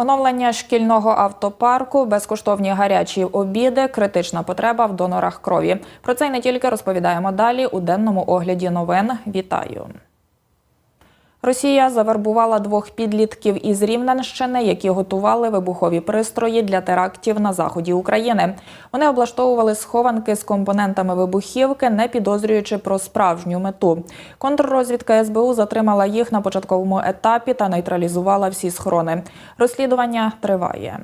Оновлення шкільного автопарку, безкоштовні гарячі обіди, критична потреба в донорах крові. Про це й не тільки розповідаємо далі у денному огляді новин. Вітаю. Росія завербувала двох підлітків із Рівненщини, які готували вибухові пристрої для терактів на заході України. Вони облаштовували схованки з компонентами вибухівки, не підозрюючи про справжню мету. Контррозвідка СБУ затримала їх на початковому етапі та нейтралізувала всі схорони. Розслідування триває.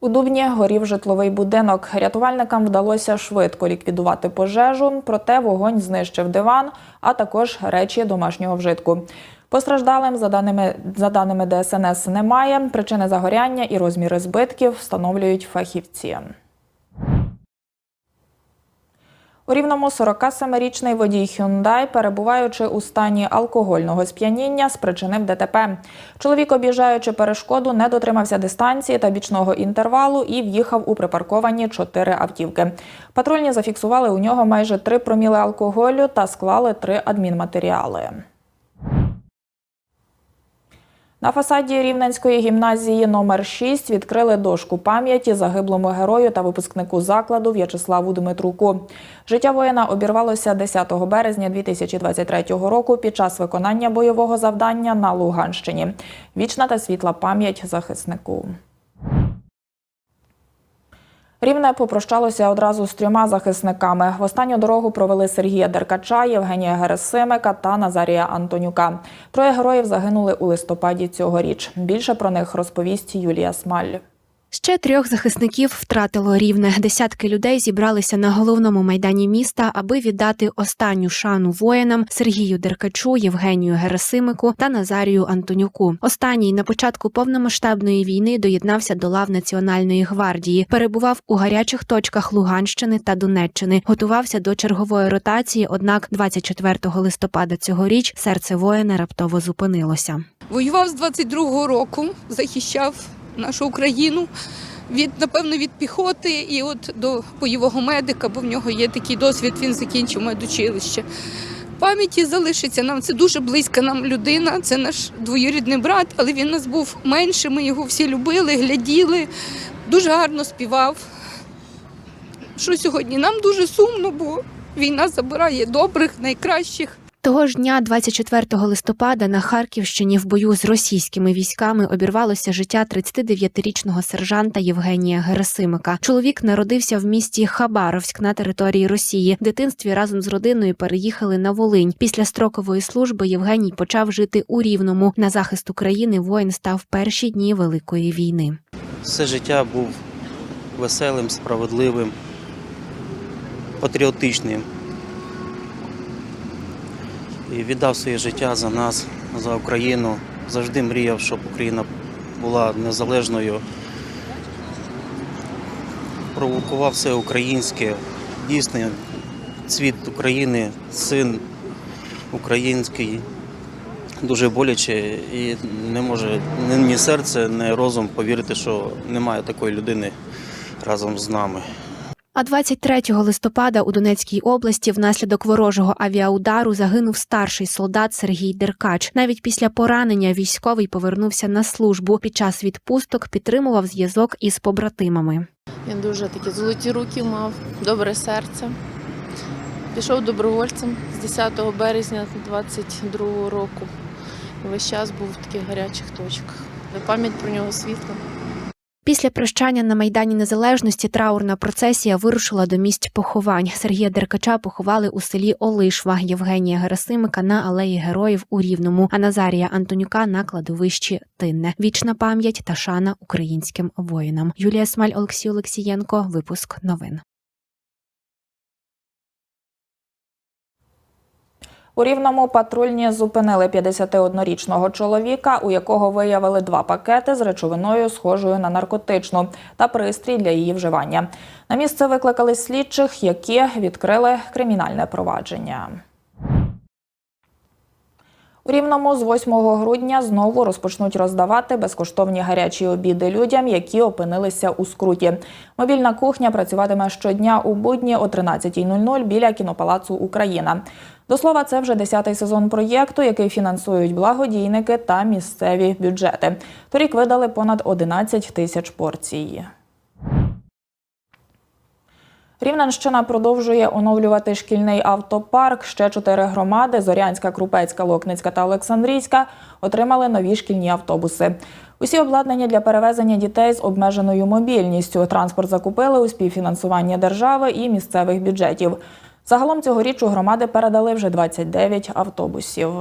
У Дубні горів житловий будинок. Рятувальникам вдалося швидко ліквідувати пожежу, проте вогонь знищив диван, а також речі домашнього вжитку. Постраждалим, за даними, за даними ДСНС, немає. Причини загоряння і розміри збитків встановлюють фахівці. У рівному 47-річний водій Hyundai, перебуваючи у стані алкогольного сп'яніння, спричинив ДТП. Чоловік, об'їжджаючи перешкоду, не дотримався дистанції та бічного інтервалу і в'їхав у припарковані чотири автівки. Патрульні зафіксували у нього майже три проміли алкоголю та склали три адмінматеріали. На фасаді Рівненської гімназії номер 6 відкрили дошку пам'яті загиблому герою та випускнику закладу В'ячеславу Дмитруку. Життя воїна обірвалося 10 березня 2023 року під час виконання бойового завдання на Луганщині. Вічна та світла пам'ять захиснику. Рівне попрощалося одразу з трьома захисниками. В останню дорогу провели Сергія Деркача, Євгенія Герасимика та Назарія Антонюка. Троє героїв загинули у листопаді цьогоріч. Більше про них розповість Юлія Смаль. Ще трьох захисників втратило рівне. Десятки людей зібралися на головному майдані міста, аби віддати останню шану воїнам Сергію Деркачу, Євгенію Герасимику та Назарію Антонюку. Останній на початку повномасштабної війни доєднався до лав Національної гвардії, перебував у гарячих точках Луганщини та Донеччини, готувався до чергової ротації. Однак, 24 листопада цьогоріч серце воїна раптово зупинилося. Воював з 22-го року, захищав нашу Україну від, напевно, від піхоти і от до бойового медика, бо в нього є такий досвід, він закінчив медучилище. Пам'яті залишиться нам. Це дуже близька нам людина, це наш двоюрідний брат, але він нас був менше. Ми його всі любили, гляділи, дуже гарно співав. Що сьогодні? Нам дуже сумно, бо війна забирає добрих, найкращих. Того ж дня, 24 листопада, на Харківщині в бою з російськими військами обірвалося життя 39-річного сержанта Євгенія Герасимика. Чоловік народився в місті Хабаровськ на території Росії. В дитинстві разом з родиною переїхали на Волинь. Після строкової служби Євгеній почав жити у Рівному. На захист України воїн став перші дні Великої війни. Все життя був веселим, справедливим, патріотичним. І віддав своє життя за нас, за Україну. Завжди мріяв, щоб Україна була незалежною. Провокував все українське. Дійсно, цвіт України, син український. Дуже боляче і не може ні- серце, ні розум повірити, що немає такої людини разом з нами. А 23 листопада у Донецькій області внаслідок ворожого авіаудару загинув старший солдат Сергій Деркач. Навіть після поранення військовий повернувся на службу. Під час відпусток підтримував зв'язок із побратимами. Він дуже такі золоті руки мав, добре серце. Пішов добровольцем з 10 березня 22 року. Весь час був в таких гарячих точках. Пам'ять про нього світла. Після прощання на майдані Незалежності траурна процесія вирушила до місць поховань. Сергія Деркача поховали у селі Олишва, Євгенія Герасимика на алеї Героїв у Рівному, а Назарія Антонюка на кладовищі Тинне. Вічна пам'ять та шана українським воїнам. Юлія Смаль, Олексій Олексієнко. Випуск новин. У Рівному патрульні зупинили 51-річного чоловіка, у якого виявили два пакети з речовиною, схожою на наркотичну, та пристрій для її вживання. На місце викликали слідчих, які відкрили кримінальне провадження. У Рівному з 8 грудня знову розпочнуть роздавати безкоштовні гарячі обіди людям, які опинилися у скруті. Мобільна кухня працюватиме щодня у будні о 13.00 біля кінопалацу Україна. До слова, це вже 10-й сезон проєкту, який фінансують благодійники та місцеві бюджети. Торік видали понад 11 тисяч порцій. Рівненщина продовжує оновлювати шкільний автопарк. Ще чотири громади Зорянська, Крупецька, Локницька та Олександрійська отримали нові шкільні автобуси. Усі обладнання для перевезення дітей з обмеженою мобільністю. Транспорт закупили у співфінансуванні держави і місцевих бюджетів. Загалом цьогоріч у громади передали вже 29 автобусів.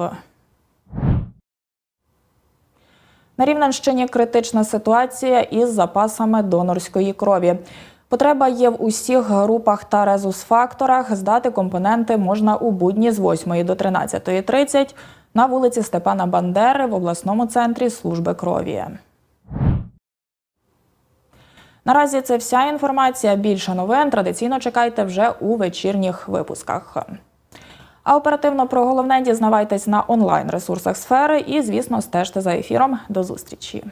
На Рівненщині критична ситуація із запасами донорської крові. Потреба є в усіх групах та резус-факторах. Здати компоненти можна у будні з 8 до 13.30 на вулиці Степана Бандери в обласному центрі служби крові. Наразі це вся інформація. Більше новин традиційно чекайте вже у вечірніх випусках. А оперативно про головне дізнавайтесь на онлайн ресурсах сфери і, звісно, стежте за ефіром. До зустрічі.